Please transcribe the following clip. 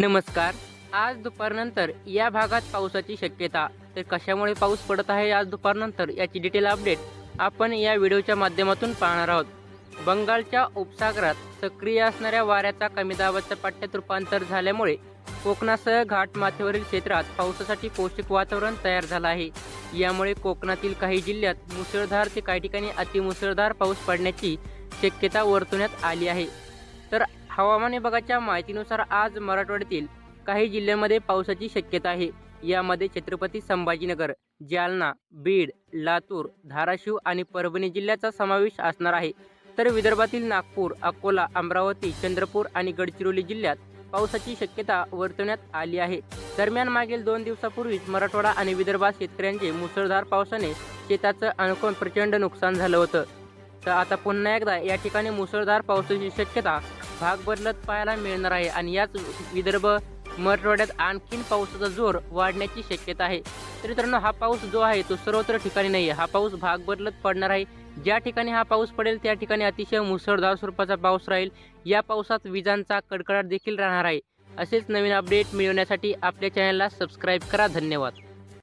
नमस्कार. आज दुपारनंतर या भागात पावसाची शक्यता. तर कशामुळे पाऊस पडत आहे आज दुपारनंतर याची डिटेल अपडेट आपण या व्हिडिओच्या माध्यमातून पाहणार आहोत. बंगालच्या उपसागरात सक्रिय असणाऱ्या वाऱ्याचा कमी दाबाच्या पट्ट्यात रूपांतर झाल्यामुळे कोकणासह घाटमाथ्यावरील क्षेत्रात पावसासाठी पौष्टिक वातावरण तयार झालं आहे. यामुळे कोकणातील काही जिल्ह्यात मुसळधार ते काही ठिकाणी अतिमुसळधार पाऊस पडण्याची शक्यता वर्तवण्यात आली आहे. तर हवामान विभागाच्या माहितीनुसार आज मराठवाड्यातील काही जिल्ह्यांमध्ये पावसाची शक्यता आहे. यामध्ये छत्रपती संभाजीनगर जालना बीड लातूर धाराशिव आणि परभणी जिल्ह्याचा समावेश असणार आहे. तर विदर्भातील नागपूर अकोला अमरावती चंद्रपूर आणि गडचिरोली जिल्ह्यात पावसाची शक्यता वर्तवण्यात आली आहे. दरम्यान मागील दोन दिवसापूर्वीच मराठवाडा आणि विदर्भात शेतकऱ्यांचे मुसळधार पावसाने शेताचं अनुकूल प्रचंड नुकसान झालं होतं. तर आता पुन्हा एकदा या ठिकाणी मुसळधार पावसाची शक्यता भाग बदलत पाहायला मिळणार आहे आणि याच विदर्भ मराठवाड्यात आणखीन पावसाचा जोर वाढण्याची शक्यता आहे. तर मित्रांनो हा पाऊस जो आहे तो सर्वत्र ठिकाणी नाही आहे. हा पाऊस भाग बदलत पडणार आहे. ज्या ठिकाणी हा पाऊस पडेल त्या ठिकाणी अतिशय मुसळधार स्वरूपाचा पाऊस राहील. या पावसात विजांचा कडकडाट देखील राहणार आहे. असेच नवीन अपडेट मिळवण्यासाठी आपल्या चॅनलला सबस्क्राईब करा. धन्यवाद.